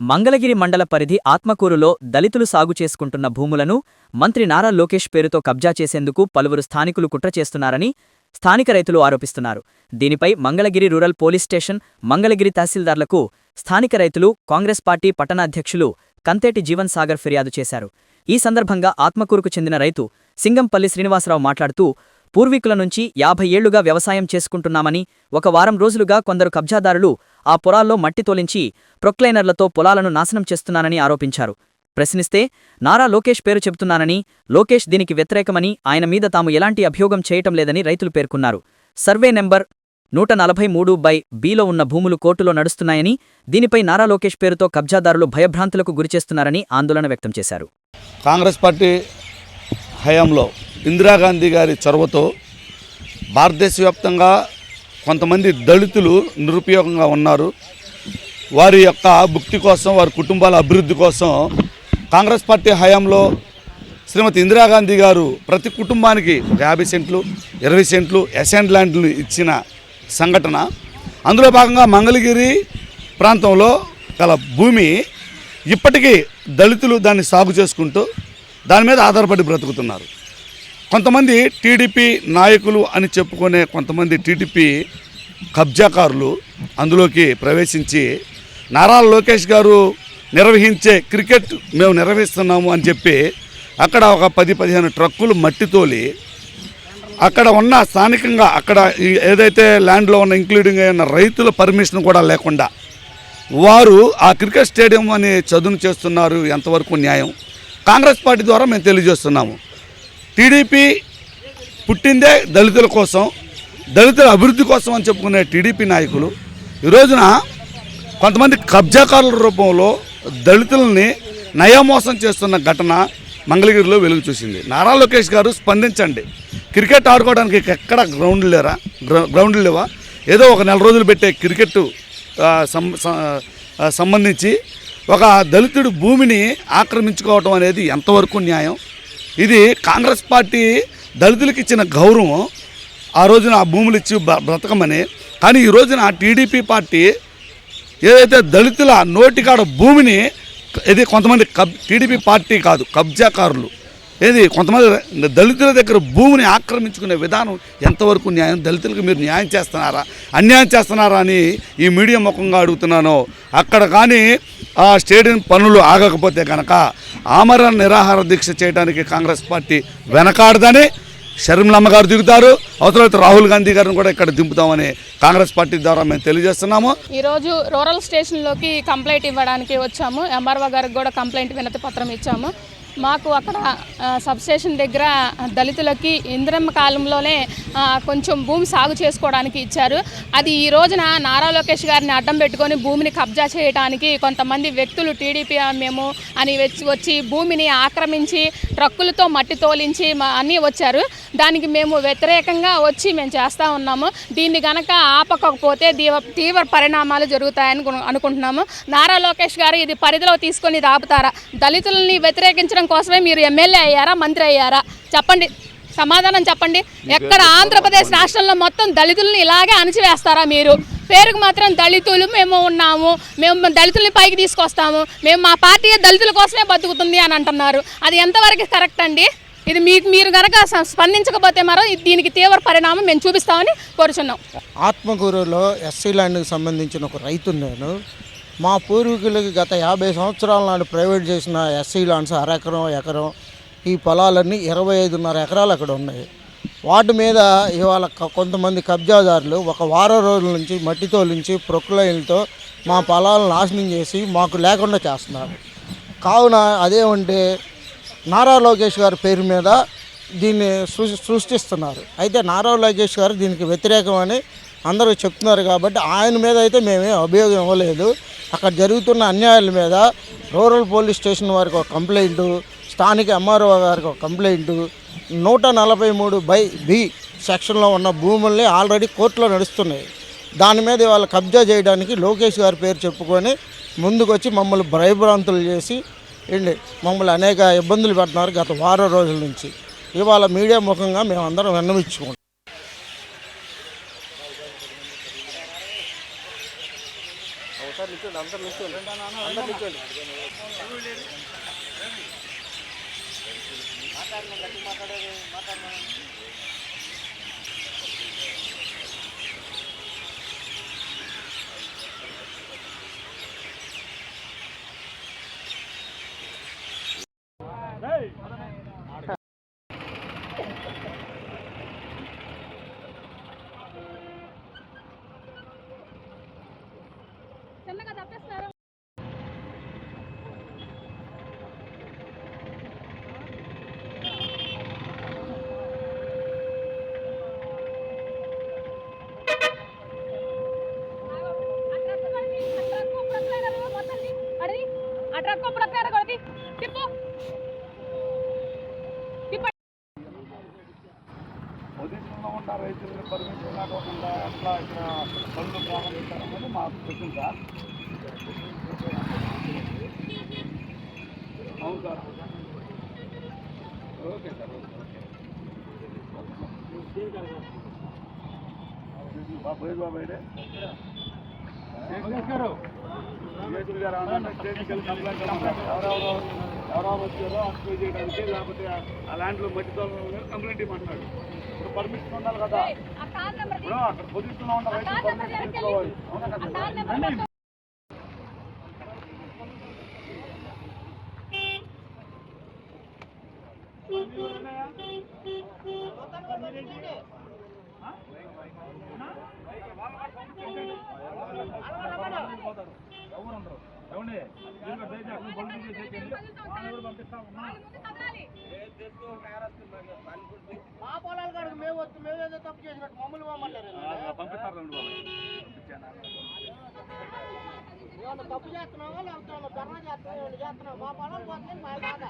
మంగళగిరి మండల పరిధి ఆత్మకూరులో దళితులు సాగు చేసుకుంటున్న భూములను మంత్రి నారా లోకేష్ పేరుతో కబ్జా చేసేందుకు పలువురు స్థానికులు కుట్ర చేస్తున్నారని స్థానిక రైతులు ఆరోపిస్తున్నారు. దీనిపై Mangalagiri rural police station Mangalagiri తహసీల్దార్లకు స్థానిక రైతులు కాంగ్రెస్ పార్టీ పట్టణాధ్యక్షులు కంతేటి జీవన్ సాగర్ ఫిర్యాదు చేశారు. ఈ సందర్భంగా ఆత్మకూరుకు చెందిన రైతు సింగంపల్లి శ్రీనివాసరావు మాట్లాడుతూ పూర్వీకుల నుంచి యాభై ఏళ్ళుగా వ్యవసాయం చేసుకుంటున్నామని ఒక వారం రోజులుగా కొందరు కబ్జాదారులు ఆ పొలాల్లో మట్టి తోలించి ప్రొక్లైనర్లతో పొలాలను నాశనం చేస్తున్నానని ఆరోపించారు. ప్రశ్నిస్తే నారా లోకేష్ పేరు చెబుతున్నానని లోకేష్ దీనికి వ్యతిరేకమని ఆయన మీద తాము ఎలాంటి అభియోగం చేయటం లేదని రైతులు పేర్కొన్నారు. సర్వే నెంబర్ నూట నలభై మూడు బై బీలో ఉన్న భూములు కోర్టులో నడుస్తున్నాయని దీనిపై నారా లోకేష్ పేరుతో కబ్జాదారులు భయభ్రాంతులకు గురిచేస్తున్నారని ఆందోళన వ్యక్తం చేశారు. కాంగ్రెస్ పార్టీ హయాంలో ఇందిరాగాంధీ గారి చొరవతో భారతదేశ వ్యాప్తంగా కొంతమంది దళితులు నిరుపయోగంగా ఉన్నారు. వారి యొక్క భుక్తి కోసం వారి కుటుంబాల అభివృద్ధి కోసం కాంగ్రెస్ పార్టీ హయాంలో శ్రీమతి ఇందిరాగాంధీ గారు ప్రతి కుటుంబానికి ఒక యాభై సెంట్లు ఇరవై సెంట్లు ఎసెంట్ ల్యాండ్లు ఇచ్చిన సంఘటన. అందులో భాగంగా మంగళగిరి ప్రాంతంలో గల భూమి ఇప్పటికీ దళితులు దాన్ని సాగు చేసుకుంటూ దాని మీద ఆధారపడి బ్రతుకుతున్నారు. కొంతమంది టీడీపీ నాయకులు అని చెప్పుకునే కొంతమంది టీడీపీ కబ్జాకారులు అందులోకి ప్రవేశించి నారా లోకేష్ గారు నిర్వహించే క్రికెట్ మేము నిర్వహిస్తున్నాము అని చెప్పి అక్కడ ఒక పది పదిహేను ట్రక్కులు మట్టి తోలి అక్కడ ఉన్న స్థానికంగా అక్కడ ఏదైతే ల్యాండ్లో ఉన్న ఇంక్లూడింగ్ అయిన రైతుల పర్మిషన్ కూడా లేకుండా వారు ఆ క్రికెట్ స్టేడియం అని చదును చేస్తున్నారు ఎంతవరకు న్యాయం? కాంగ్రెస్ పార్టీ ద్వారా మేము తెలియజేస్తున్నాము. టీడీపీ పుట్టిందే దళితుల కోసం దళితుల అభివృద్ధి కోసం అని చెప్పుకునే టీడీపీ నాయకులు ఈ రోజున కొంతమంది కబ్జాకారుల రూపంలో దళితులని నయమోసం చేస్తున్న ఘటన మంగళగిరిలో వెలుగు చూసింది. నారా లోకేష్ గారు స్పందించండి. క్రికెట్ ఆడుకోవడానికి ఎక్కడ గ్రౌండ్ లేరా? గ్రౌండ్లు లేవా? ఏదో ఒక నెల రోజులు పెట్టే క్రికెట్ సం- సంబంధించి ఒక దళితుడు భూమిని ఆక్రమించుకోవటం అనేది ఎంతవరకు న్యాయం? ఇది కాంగ్రెస్ పార్టీ దళితులకు ఇచ్చిన గౌరవం ఆ రోజున ఆ భూములు ఇచ్చి బ్రతకమని. కానీ ఈ రోజున టీడీపీ పార్టీ ఏదైతే దళితుల నోటికాడ భూమిని ఇది కొంతమంది కబ్ టీడీపీ పార్టీ కాదు కబ్జాకారులు. ఏది కొంతమంది దళితుల దగ్గర భూమిని ఆక్రమించుకునే విధానం ఎంతవరకు న్యాయం దళితులకు మీరు న్యాయం చేస్తున్నారా అన్యాయం చేస్తున్నారా అని ఈ మీడియా ముఖంగా అడుగుతున్నాను. అక్కడ కానీ ఆ స్టేడియం పనులు ఆగకపోతే కనుక ఆమరణ నిరాహార దీక్ష చేయడానికి కాంగ్రెస్ పార్టీ వెనకాడదని షర్మిలమ్మ గారు దిగుతారు. అవసరమైతే రాహుల్ గాంధీ గారిని కూడా ఇక్కడ దింపుతామని కాంగ్రెస్ పార్టీ ద్వారా మేము తెలియజేస్తున్నాము. ఈరోజు రూరల్ స్టేషన్లోకి కంప్లైంట్ ఇవ్వడానికి వచ్చాము. ఎంఆర్ఓ గారికి కూడా కంప్లైంట్ వినతి పత్రం ఇచ్చాము. మాకు అక్కడ సబ్స్టేషన్ దగ్గర దళితులకి ఇంద్రమ్మ కాలంలోనే కొంచెం భూమి సాగు చేసుకోవడానికి ఇచ్చారు. అది ఈ రోజున నారా లోకేష్ గారిని అడ్డం పెట్టుకొని భూమిని కబ్జా చేయడానికి కొంతమంది వ్యక్తులు టీడీపీ మేము అని వచ్చి వచ్చి భూమిని ఆక్రమించి ట్రక్కులతో మట్టి తోలించి అన్నీ వచ్చారు. దానికి మేము వ్యతిరేకంగా వచ్చి మేము చేస్తూ ఉన్నాము. దీన్ని గనక ఆపకపోతే దీవ తీవ్ర పరిణామాలు జరుగుతాయని అనుకుంటున్నాము. నారా లోకేష్ గారు ఇది పరిధిలో తీసుకొని ఇది దళితులని వ్యతిరేకించడం కోసమే మీరు ఎమ్మెల్యే అయ్యారా మంత్రి అయ్యారా? చెప్పండి. సమాధానం చెప్పండి. ఎక్కడ ఆంధ్రప్రదేశ్ రాష్ట్రంలో మొత్తం దళితుల్ని ఇలాగే అణిచివేస్తారా మీరు? పేరుకు మాత్రం దళితులు మేము ఉన్నాము. మేము దళితుల్ని పైకి తీసుకొస్తాము. మేము మా పార్టీ దళితుల కోసమే బతుకుతుంది అని అంటున్నారు. అది ఎంతవరకు కరెక్ట్ అండి? ఇది మీకు మీరు కనుక స్పందించకపోతే మరో దీనికి తీవ్ర పరిణామం మేము చూపిస్తామని కోరుచున్నాం. ఆత్మకూరులో ఎస్సీ ల్యాండ్కి సంబంధించిన ఒక రైతు నేను మా పూర్వీకులకి గత యాభై సంవత్సరాల నాడు ప్రైవేట్ చేసిన ఎస్సీ లాండ్స్ అరెకరం ఎకరం ఈ పొలాలన్నీ ఇరవై ఐదున్నర ఎకరాలు అక్కడ ఉన్నాయి. వాటి మీద ఇవాళ కొంతమంది కబ్జాదారులు ఒక వారం రోజుల నుంచి మట్టితో నుంచి ప్రొక్లైన్లతో మా పొలాలను నాశనం చేసి మాకు లేకుండా చేస్తున్నారు. కావున అదేమంటే నారా లోకేష్ గారి పేరు మీద దీన్ని సృ- సృష్టిస్తున్నారు. అయితే నారా లోకేష్ గారు దీనికి వ్యతిరేకమని అందరూ చెప్తున్నారు కాబట్టి ఆయన మీద అయితే మేమేం అభియోగం ఇవ్వలేదు. అక్కడ జరుగుతున్న అన్యాయాల మీద రూరల్ పోలీస్ స్టేషన్ వారికి ఒక కంప్లైంటు స్థానిక ఎంఆర్ఓ గారికి ఒక కంప్లైంటు నూట నలభై మూడు బై బి సెక్షన్లో ఉన్న భూముల్ని ఆల్రెడీ కోర్టులో నడుస్తున్నాయి. దాని మీద వాళ్ళు కబ్జా చేయడానికి లోకేష్ గారి పేరు చెప్పుకొని ముందుకొచ్చి మమ్మల్ని భయభ్రాంతులు చేసి ఏంటి మమ్మల్ని అనేక ఇబ్బందులు పెడుతున్నారు గత వారం రోజుల నుంచి. ఇవాళ మీడియా ముఖంగా మేమందరం విన్నవించుకుంటాం ఒకసారి నిల్చోండి అందరు నిల్చోండి. అందరు నిల్చోండి. మాట్లాడినా గట్టి మాట్లాడేది మాట్లాడినా చిన్నగా తప్పేస్తున్నారు ఆ ట్రక్ ప్రక్రియ కొడది తిప్పు తిప్పు పొజిషన్లో ఉన్న రైతులకు పర్మిషన్ లేకుండా ఎట్లా ఇక్కడ పనులు ప్రారంభించాలన్నది మాకు క్వశ్చన్ సార్. అవును సార్. ఓకే సార్ బాబు ఏది బాబు ఏడే గారు. ఎవరెవరో ఎవరెవరు వచ్చారో అప్లై చేయడానికి లేకపోతే ఆ ల్యాండ్లో మట్టి తోలడం కంప్లైంట్ ఇవ్వమంటున్నాడు ఇప్పుడు పర్మిషన్ ఉండాలి కదా. ఇప్పుడు అక్కడ పొజిషన్లో ఉన్న రైతు పర్మిషన్ తీసుకోవాలి. అవునా కదా? ఆ కార్ నెంబర్ మా కాడికి మేము వస్తే మేము ఏదో? తప్పు చేసినట్టు మమ్మల్ని పోమంటారు ఏమన్నా తప్పు చేస్తున్నావా? లేకపోతే ధర్నా చేస్తున్నావా? చేస్తున్నావా? మా పొలాలు పోతే మా బాధ.